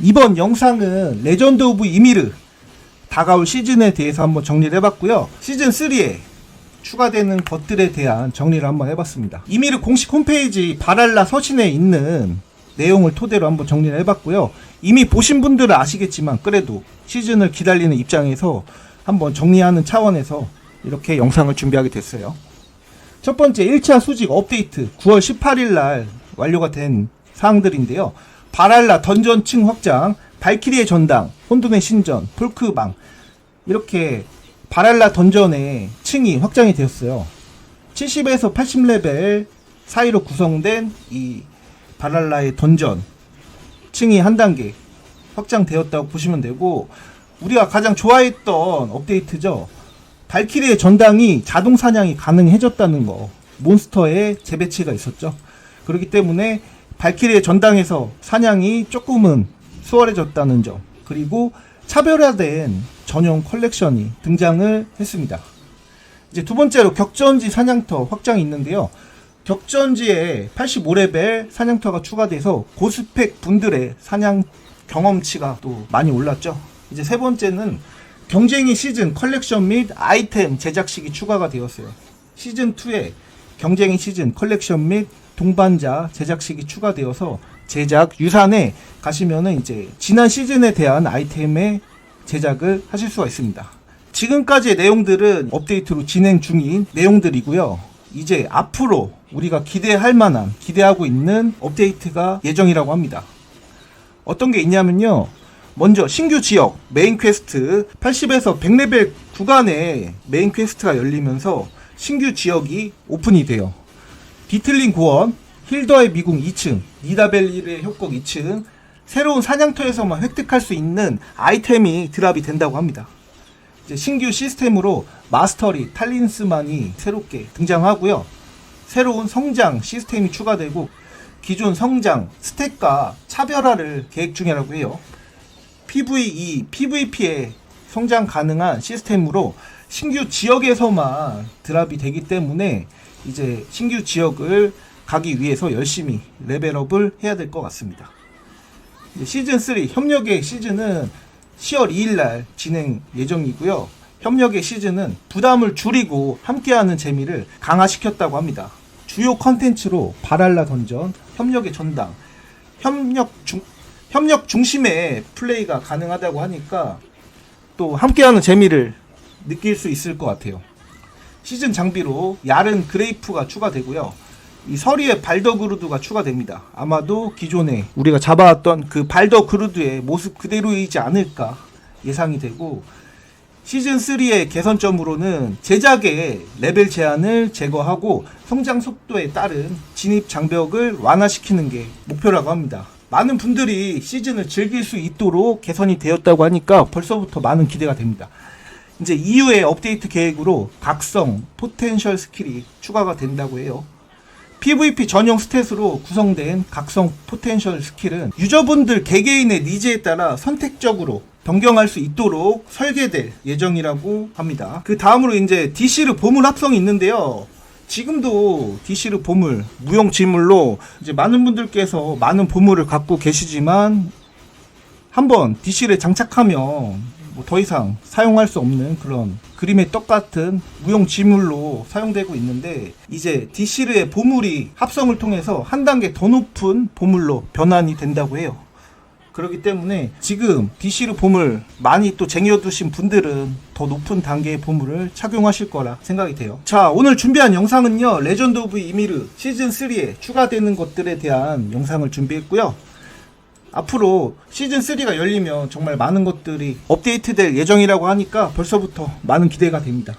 이번 영상은 레전드 오브 이미르 다가올 시즌에 대해서 한번 정리를 해봤고요. 시즌 3에 추가되는 것들에 대한 정리를 한번 해봤습니다. 이미르 공식 홈페이지 바랄라 서신에 있는 내용을 토대로 한번 정리를 해봤고요. 이미 보신 분들은 아시겠지만 그래도 시즌을 기다리는 입장에서 한번 정리하는 차원에서 이렇게 영상을 준비하게 됐어요. 첫 번째 1차 수직 업데이트 9월 18일 날 완료가 된 사항들인데요. 바랄라 던전층 확장, 발키리의 전당, 혼돈의 신전, 폴크방 이렇게 바랄라 던전의 층이 확장이 되었어요. 70에서 80레벨 사이로 구성된 이 바랄라의 던전 층이 한 단계 확장되었다고 보시면 되고 우리가 가장 좋아했던 업데이트죠. 발키리의 전당이 자동 사냥이 가능해졌다는 거. 몬스터의 재배치가 있었죠. 그렇기 때문에 발키리의 전당에서 사냥이 조금은 수월해졌다는 점. 그리고 차별화된 전용 컬렉션이 등장을 했습니다. 이제 두 번째로 격전지 사냥터 확장이 있는데요. 격전지에 85레벨 사냥터가 추가돼서 고스펙 분들의 사냥 경험치가 또 많이 올랐죠. 이제 세 번째는 경쟁이 시즌 컬렉션 및 아이템 제작식이 추가가 되었어요. 시즌 2에 경쟁이 시즌 컬렉션 및 동반자 제작식이 추가되어서 제작 유산에 가시면은 이제 지난 시즌에 대한 아이템의 제작을 하실 수가 있습니다. 지금까지의 내용들은 업데이트로 진행 중인 내용들이고요. 이제 앞으로 우리가 기대할 만한 기대하고 있는 업데이트가 예정이라고 합니다. 어떤 게 있냐면요. 먼저 신규 지역 메인 퀘스트 80에서 100레벨 구간에 메인 퀘스트가 열리면서 신규 지역이 오픈이 돼요. 비틀린 고원, 힐더의 미궁 2층, 니다벨리의 협곡 2층, 새로운 사냥터에서만 획득할 수 있는 아이템이 드랍이 된다고 합니다. 이제 신규 시스템으로 마스터리 탈린스만이 새롭게 등장하고요. 새로운 성장 시스템이 추가되고 기존 성장 스택과 차별화를 계획 중이라고 해요. PVE, PVP에 성장 가능한 시스템으로 신규 지역에서만 드랍이 되기 때문에 이제 신규 지역을 가기 위해서 열심히 레벨업을 해야 될 것 같습니다. 시즌 3 협력의 시즌은 10월 2일 날 진행 예정이고요. 협력의 시즌은 부담을 줄이고 함께하는 재미를 강화시켰다고 합니다. 주요 컨텐츠로 바랄라 던전, 협력의 전당, 협력 중 협력 중심의 플레이가 가능하다고 하니까 또 함께하는 재미를 느낄 수 있을 것 같아요. 시즌 장비로 야른 그레이프가 추가되고요. 이 서리의 발더 그루드가 추가됩니다. 아마도 기존에 우리가 잡아왔던 그 발더 그루드의 모습 그대로이지 않을까 예상이 되고 시즌 3의 개선점으로는 제작의 레벨 제한을 제거하고 성장 속도에 따른 진입 장벽을 완화시키는 게 목표라고 합니다. 많은 분들이 시즌을 즐길 수 있도록 개선이 되었다고 하니까 벌써부터 많은 기대가 됩니다. 이제 이후의 업데이트 계획으로 각성, 포텐셜 스킬이 추가가 된다고 해요. PVP 전용 스탯으로 구성된 각성 포텐셜 스킬은 유저분들 개개인의 니즈에 따라 선택적으로 변경할 수 있도록 설계될 예정이라고 합니다. 그 다음으로 이제 DC르 보물 합성이 있는데요. 지금도 DC르 보물 무용 지물로 이제 많은 분들께서 많은 보물을 갖고 계시지만 한번 DC를 장착하면 뭐 더 이상 사용할 수 없는 그런 그림의 떡 같은 무용 지물로 사용되고 있는데 이제 DC르의 보물이 합성을 통해서 한 단계 더 높은 보물로 변환이 된다고 해요. 그렇기 때문에 지금 DC로 보물 많이 또 쟁여두신 분들은 더 높은 단계의 보물을 착용하실 거라 생각이 돼요. 자, 오늘 준비한 영상은요, 레전드 오브 이미르 시즌3에 추가되는 것들에 대한 영상을 준비했고요. 앞으로 시즌 3가 열리면 정말 많은 것들이 업데이트될 예정이라고 하니까 벌써부터 많은 기대가 됩니다.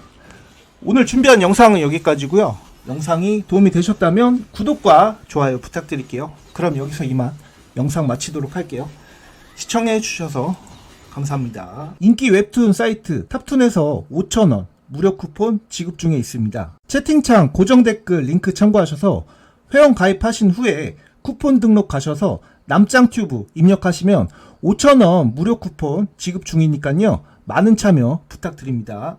오늘 준비한 영상은 여기까지고요. 영상이 도움이 되셨다면 구독과 좋아요 부탁드릴게요. 그럼 여기서 이만 영상 마치도록 할게요. 시청해 주셔서 감사합니다. 인기 웹툰 사이트 탑툰에서 5,000원 무료 쿠폰 지급 중에 있습니다. 채팅창 고정 댓글 링크 참고하셔서 회원 가입하신 후에 쿠폰 등록하셔서 남짱튜브 입력하시면 5,000원 무료 쿠폰 지급 중이니까요. 많은 참여 부탁드립니다.